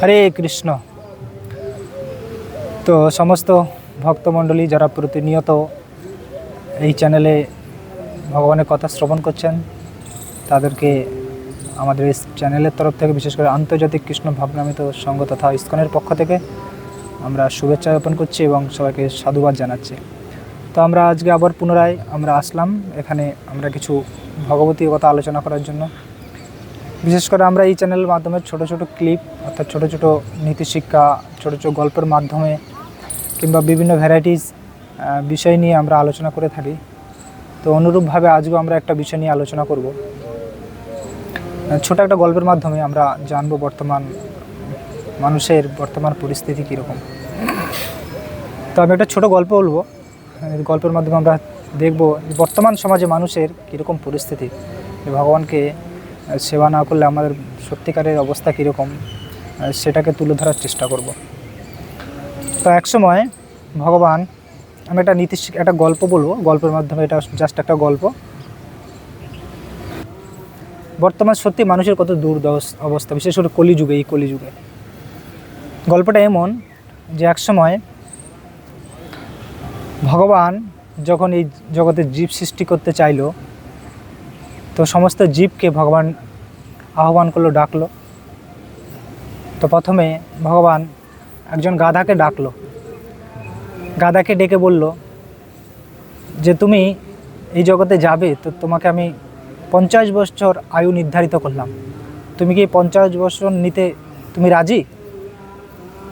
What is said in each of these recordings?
হরে কৃষ্ণ। তো সমস্ত ভক্তমণ্ডলী যারা প্রতিনিয়ত এই চ্যানেলে ভগবানের কথা শ্রবণ করছেন, তাদেরকে আমাদের এই চ্যানেলের তরফ থেকে বিশেষ করে আন্তর্জাতিক কৃষ্ণ ভাবনামিত সংঘ তথা ইস্কনের পক্ষ থেকে আমরা শুভেচ্ছা জ্ঞাপন করছি এবং সবাইকে সাধুবাদ জানাচ্ছি। তো আমরা আজকে আবার পুনরায় আমরা আসলাম। এখানে আমরা কিছু ভগবতীর কথা আলোচনা করার জন্য। বিশেষ করে আমরা এই চ্যানেলের মাধ্যমে ছোট ছোট ক্লিপ অর্থাৎ ছোট ছোট নীতিশিক্ষা, ছোট ছোট গল্পের মাধ্যমে কিংবা বিভিন্ন ভ্যারাইটিস বিষয় নিয়ে আমরা আলোচনা করে থাকি। তো অনুরূপভাবে আজকেও আমরা একটা বিষয় নিয়ে আলোচনা করব। ছোট একটা গল্পের মাধ্যমে আমরা জানব বর্তমান মানুষের বর্তমান পরিস্থিতি কীরকম। তো আমি একটা ছোট গল্প বলব। গল্পের মাধ্যমে আমরা দেখব বর্তমান সমাজে মানুষের কীরকম পরিস্থিতি। ভগবানকে সেবা না করলে আমাদের সত্যিকারের অবস্থা কীরকম সেটাকে তুলে ধরার চেষ্টা করব। তো একসময় ভগবান, আমি একটা নীতি একটা গল্প বলব, গল্পের মাধ্যমে এটা জাস্ট একটা গল্প। বর্তমান সত্যি মানুষের কত দুর্দশ অবস্থা বিশেষ করে কলিযুগে, এই কলিযুগে। গল্পটা এমন যে একসময় ভগবান যখন এই জগতে জীব সৃষ্টি করতে চাইলো, তো সমস্ত জীবকে ভগবান আহ্বান করল ডাকলো। তো প্রথমে ভগবান একজন গাধাকে ডাকলো। গাধাকে ডেকে বলল যে, তুমি এই জগতে যাবে, তো তোমাকে আমি পঞ্চাশ বছর আয়ু নির্ধারিত করলাম। তুমি কি পঞ্চাশ বছর নিতে তুমি রাজি?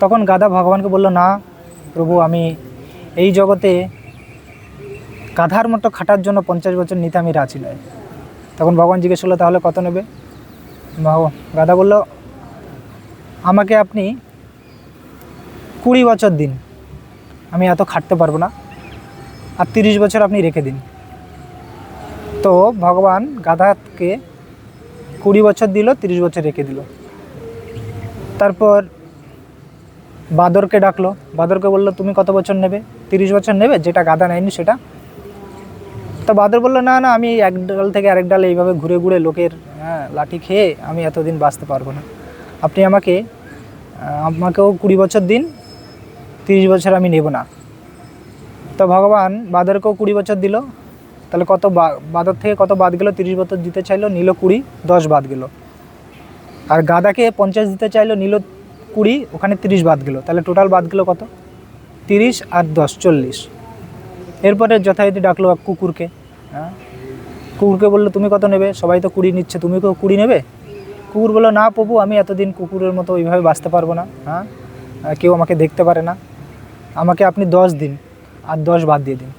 তখন গাধা ভগবানকে বলল, না প্রভু, আমি এই জগতে গাধার মতো খাটার জন্য পঞ্চাশ বছর নিতে আমি রাজি নয় তখন ভগবান জিজ্ঞেস করল, তাহলে কত নেবে? ভগ- গাধা বলল, আমাকে আপনি কুড়ি বছর দিন। আমি এত খাটতে পারব না। আর তিরিশ বছর আপনি রেখে দিন। তো ভগবান গাধাকে কুড়ি বছর দিল, তিরিশ বছর রেখে দিল। তারপর বাদরকে ডাকলো। বাদরকে বলল, তুমি কত বছর নেবে? তিরিশ বছর নেবে? যেটা গাধা নেয়নি সেটা? তো বাদর বলল, না না, আমি এক ডাল থেকে আরেক ডাল এইভাবে ঘুরে ঘুরে লোকের হ্যাঁ লাঠি খেয়ে আমি এতদিন বাঁচতে পারব না। আপনি আমাকে আমাকেও কুড়ি বছর দিন, তিরিশ বছর আমি নেব না। তো ভগবান বাদরকেও কুড়ি বছর দিল। তাহলে কত বাদর থেকে কত বাদ গেল? তিরিশ বছর দিতে চাইলো, নিল কুড়ি, দশ বাদ গেল। আর গাদাকে পঞ্চাশ দিতে চাইলো, নিল কুড়ি, ওখানে তিরিশ বাদ গেল। তাহলে টোটাল বাদ গেল কত? তিরিশ আর দশ, চল্লিশ। এরপরে যথারীতি ডাকলো কুকুরকে। হ্যাঁ? কুকুরকে বলল, তুমি কত নেবে? সবাই তো কুড়ি নিচ্ছে, তুমি কেউ কুড়ি নেবে? কুকুর বলল, না প্রভু আমি এতদিন কুকুরের মতো ওইভাবে বাঁচতে পারব না হ্যাঁ? কেউ আমাকে দেখতে পারে না। আমাকে আপনি দশ দিন, আর দশ বাদ দিয়ে দিন।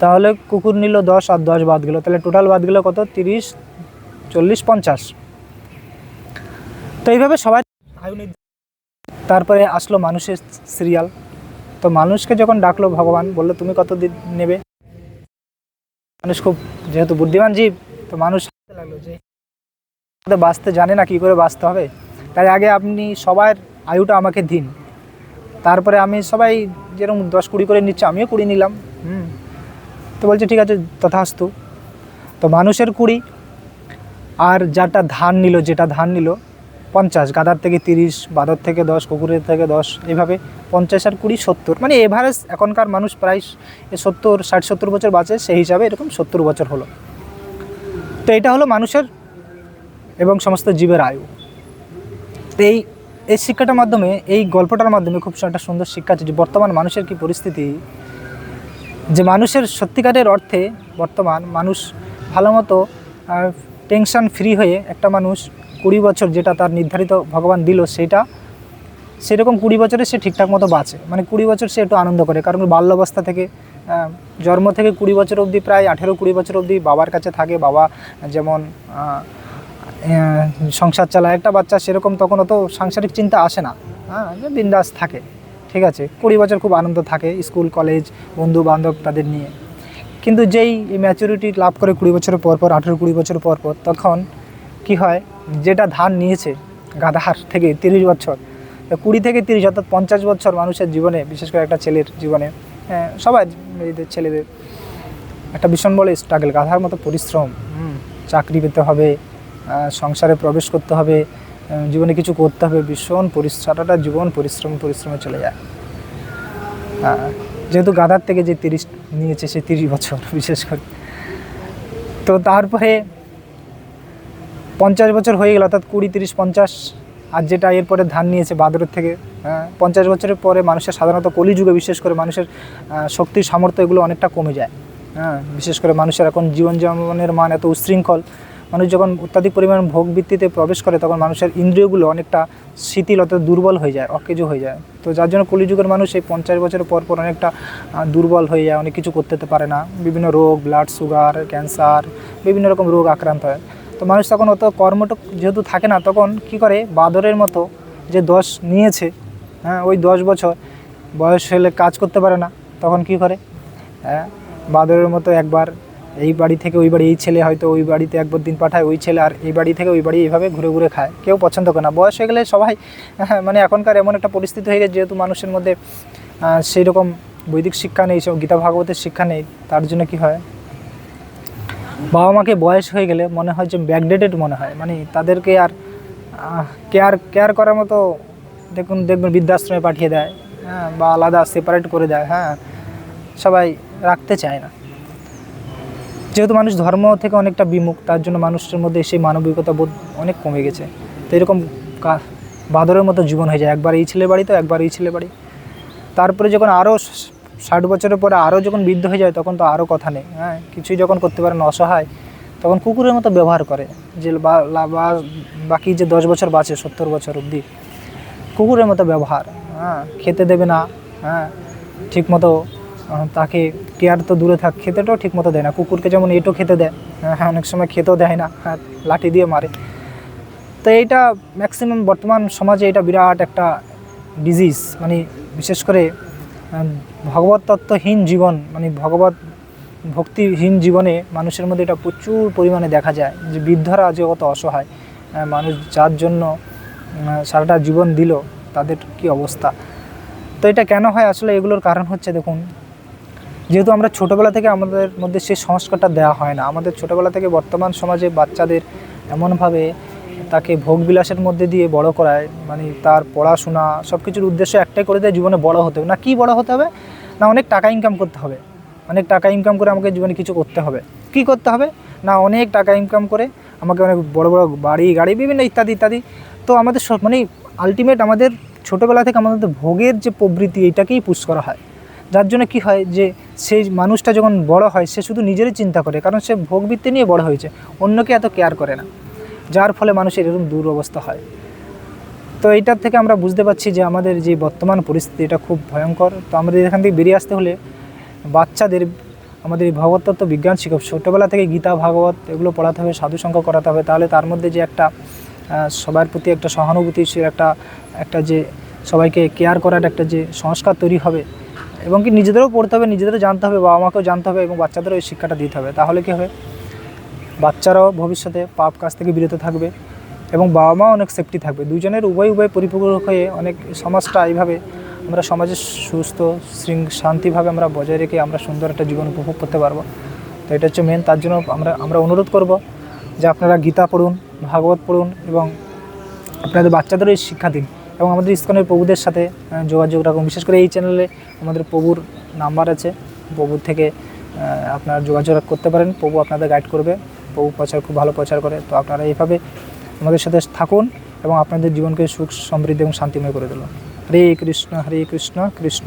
তাহলে কুকুর নিল দশ, আর দশ বাদ গেল। তাহলে টোটাল বাদ গেল কত? তিরিশ, চল্লিশ, পঞ্চাশ। তো এইভাবে সবাই তারপরে আসলো মানুষের সিরিয়াল। তো মানুষকে যখন ডাকলো ভগবান, বলল, তুমি কত দিন নেবে? মানুষ খুব যেহেতু বুদ্ধিমান জীব, তো মানুষ লাগল যে বাঁচতে জানে না কী করে বাঁচতে হবে। তাই আগে আপনি সবার আয়ুটা আমাকে দিন। তারপরে আমি সবাই যেরকম দশ কুড়ি করে নিচ্ছে, আমিও কুড়ি নিলাম। হুম। তো বলছে, ঠিক আছে, তথাস্তু। তো মানুষের কুড়ি, আর যাটা ধান নিল, যেটা ধান নিল পঞ্চাশ, গাদার থেকে তিরিশ, বাদর থেকে দশ, কুকুরের থেকে দশ, এইভাবে পঞ্চাশ আর কুড়ি সত্তর। মানে এভারেজ এখনকার মানুষ প্রায় সত্তর, ষাট, সত্তর বছর বাঁচে, সেই হিসাবে এরকম সত্তর বছর হলো। তো এটা হলো মানুষের এবং সমস্ত জীবের আয়ু। তো এই এই শিক্ষাটার মাধ্যমে, এই গল্পটার মাধ্যমে খুব একটা সুন্দর শিক্ষা আছে যে বর্তমান মানুষের কি পরিস্থিতি, যে মানুষের সত্যিকারের অর্থে বর্তমান মানুষ ভালো মতো টেনশন ফ্রি হয়ে একটা মানুষ কুড়ি বছর যেটা তার নির্ধারিত ভগবান দিল সেটা, সেরকম কুড়ি বছরে সে ঠিকঠাক মতো বাঁচে। মানে কুড়ি বছর সে একটু আনন্দ করে, কারণ বাল্যাবস্থা থেকে জন্ম থেকে কুড়ি বছর অবধি প্রায় আঠেরো কুড়ি বছর অবধি বাবার কাছে থাকে, বাবা যেমন সংসার চালায়, একটা বাচ্চা সেরকম তখন অত সাংসারিক চিন্তা আসে না। হ্যাঁ বিন্দাস থাকে, ঠিক আছে। কুড়ি বছর খুব আনন্দ থাকে স্কুল, কলেজ বন্ধু বান্ধব তাদের নিয়ে। কিন্তু যেই ম্যাচুরিটি লাভ করে কুড়ি বছর পর পর, আঠেরো কুড়ি বছর পর পর, তখন কি হয়? যেটা ধান নিয়েছে গাধার থেকে তিরিশ বছর কুড়ি থেকে তিরিশ অর্থাৎ পঞ্চাশ বছর মানুষের জীবনে বিশেষ করে একটা ছেলের জীবনে হ্যাঁ, সবার মেয়েদের ছেলেদের একটা ভীষণ বড় স্ট্রাগল গাধার মতো পরিশ্রম চাকরি পেতে হবে সংসারে প্রবেশ করতে হবে জীবনে কিছু করতে হবে ভীষণ সারাটা জীবন পরিশ্রম পরিশ্রমে চলে যায়। যেহেতু গাধার থেকে যে তিরিশ নিয়েছে সে তিরিশ বছর বিশেষ করে। তো তারপরে পঞ্চাশ বছর হয়ে গেল অর্থাৎ কুড়ি তিরিশ পঞ্চাশ আর যেটা এরপরে ধান নিয়েছে বাদরের থেকে হ্যাঁ, পঞ্চাশ বছরের পরে মানুষের সাধারণত কলিযুগে বিশেষ করে মানুষের শক্তি সামর্থ্য এগুলো অনেকটা কমে যায় হ্যাঁ বিশেষ করে মানুষের এখন জীবনযাপনের মান এত উচ্ছৃঙ্খল মানুষ যখন অত্যাধিক পরিমাণ ভোগ বৃত্তিতে প্রবেশ করে তখন মানুষের ইন্দ্রিয়গুলো অনেকটা শিথিল অর্থাৎ দুর্বল হয়ে যায় অকেজ হয়ে যায় তো যার জন্য কলিযুগের মানুষ এই পঞ্চাশ বছরের পর পর অনেকটা দুর্বল হয়ে যায় অনেক কিছু করতে পারে না বিভিন্ন রোগ ব্লাড সুগার ক্যান্সার বিভিন্ন রকম রোগ আক্রান্ত হয়। তো মানুষ তখন অত কর্মটক যেহেতু থাকে না তখন কি করে? বাদরের মতো যে দশ নিয়েছে হ্যাঁ ওই দশ বছর বয়স হলে কাজ করতে পারে না তখন কি করে? হ্যাঁ বাদরের মতো একবার এই বাড়ি থেকে ওই বাড়ি এই ছেলে হয়তো ওই বাড়িতে একবার দিন পাঠায় ওই ছেলে আর এই বাড়ি থেকে ওই বাড়ি এইভাবে ঘুরে ঘুরে খায় কেউ পছন্দ করে না। বয়স হয়ে গেলে সবাই হ্যাঁ, মানে এখনকার এমন একটা পরিস্থিতি হয়ে গেছে যেহেতু মানুষের মধ্যে সেই রকম বৈদিক শিক্ষা নেই সব গীতা ভাগবতের শিক্ষা নেই তার জন্য কি হয়? বাবা মাকে বয়স হয়ে গেলে মনে হয় যে ব্যাকডেটেড মনে হয়। মানে তাদেরকে আর কেয়ার কেয়ার করার মতো দেখুন, দেখবেন বৃদ্ধাশ্রমে পাঠিয়ে দেয় হ্যাঁ বা আলাদা সেপারেট করে দেয় হ্যাঁ সবাই রাখতে চায় না। যেহেতু মানুষ ধর্ম থেকে অনেকটা বিমুখ, তার জন্য মানুষের মধ্যে সেই মানবিকতা বোধ অনেক কমে গেছে। তো এরকম বাদরের মতো জীবন হয়ে যায়। একবার এই ছেলে বাড়ি তো, একবার এই ছেলে বাড়ি। তারপরে যখন আরও ষাট বছরের পরে আরও যখন বৃদ্ধ হয়ে যায়, তখন তো আরও কথা নেই। হ্যাঁ কিছুই যখন করতে পারে না, অসহায়, তখন কুকুরের মতো ব্যবহার করে। যে বা- বাকি যে দশ বছর বাঁচে, সত্তর বছর অবধি, কুকুরের মতো ব্যবহার। হ্যাঁ খেতে দেবে না হ্যাঁ ঠিক মতো তাকে কেয়ার তো দূরে থাক, খেতেটাও ঠিক মতো দেয় না। কুকুরকে যেমন এটো খেতে দেয় হ্যাঁ অনেক সময় খেতেও দেয় না হ্যাঁ লাঠি দিয়ে মারে। তো এইটা ম্যাক্সিমাম বর্তমান সমাজে এটা বিরাট একটা ডিজিজ মানে বিশেষ করে ভগবত তত্ত্বহীন জীবন মানে ভগবত ভক্তিহীন জীবনে মানুষের মধ্যে এটা প্রচুর পরিমাণে দেখা যায় যে বৃদ্ধরা যে কত অসহায় মানুষ যার জন্য সারাটা জীবন দিল, তাদের কি অবস্থা? তো এটা কেন হয়? আসলে এগুলোর কারণ হচ্ছে, দেখুন, যেহেতু আমরা ছোটোবেলা থেকে আমাদের মধ্যে সেই সংস্কারটা দেওয়া হয় না, আমাদের ছোটোবেলা থেকে বর্তমান সমাজে বাচ্চাদের এমনভাবে তাকে ভোগবিলাসের মধ্যে দিয়ে বড় করায় মানে তার পড়াশোনা সব কিছুর উদ্দেশ্য একটাই করে দেয়, জীবনে বড় হতে হবে। না, কি বড় হতে হবে? না, অনেক টাকা ইনকাম করতে হবে। অনেক টাকা ইনকাম করে আমাকে জীবনে কিছু করতে হবে। কি করতে হবে? না, অনেক টাকা ইনকাম করে আমাকে অনেক বড় বড় বাড়ি, গাড়ি, বিভিন্ন ইত্যাদি ইত্যাদি। তো আমাদের সব মানে আলটিমেট আমাদের ছোটোবেলা থেকে আমাদের ভোগের যে প্রবৃত্তি এইটাকেই পুশ করা হয়। যার জন্য কি হয় যে, সেই মানুষটা যখন বড় হয়, সে শুধু নিজেরই চিন্তা করে, কারণ সে ভোগবৃত্তি নিয়ে বড় হয়েছে। অন্যকে এত কেয়ার করে না। যার ফলে মানুষের এরকম দুরবস্থা হয়। তো এইটার থেকে আমরা বুঝতে পারছি যে আমাদের যে বর্তমান পরিস্থিতি, এটা খুব ভয়ঙ্কর। তো আমাদের এখান থেকে বেরিয়ে আসতে হলে বাচ্চাদের, আমাদের এই ভগবতত্ত্ব বিজ্ঞান শিক্ষক, ছোটোবেলা থেকে গীতা, ভাগবত এগুলো পড়াতে হবে, সাধু সংখ্যা করাতে হবে। তাহলে তার মধ্যে যে একটা সবার প্রতি একটা সহানুভূতিশীল একটা একটা যে সবাইকে কেয়ার করার একটা যে সংস্কার তৈরি হবে এবং কি নিজেদেরও পড়তে হবে, নিজেদেরও জানতে হবে বাবা মাকেও জানতে হবে এবং বাচ্চাদেরও এই শিক্ষাটা দিতে হবে। তাহলে কী হবে? বাচ্চারাও ভবিষ্যতে পাপ কাজ থেকে বিরত থাকবে এবং বাবা মা অনেক সেফটি থাকবে। দুজনের উভয় উভয় পরিপূরক হয়ে অনেক সমাজটা এইভাবে আমরা সমাজে সুস্থ শান্তিভাবে আমরা বজায় রেখে আমরা সুন্দর একটা জীবন উপভোগ করতে পারব। তো এটা হচ্ছে মেন তার জন্য আমরা আমরা অনুরোধ করব যে আপনারা গীতা পড়ুন, ভাগবত পড়ুন এবং আপনাদের বাচ্চাদেরও এই শিক্ষা দিন এবং আমাদের ইস্কনের প্রভুদের সাথে যোগাযোগ রাখুন। বিশেষ করে এই চ্যানেলে আমাদের প্রভুর নাম্বার আছে। প্রভুর থেকে আপনারা যোগাযোগ করতে পারেন। প্রভু আপনাদের গাইড করবে। প্রচার, খুব ভালো প্রচার করে। তো আপনারা এইভাবে আমাদের সাথে থাকুন এবং আপনাদের জীবনকে সুখ, সমৃদ্ধি এবং শান্তিময় করে দিল হরে কৃষ্ণ হরে কৃষ্ণ কৃষ্ণ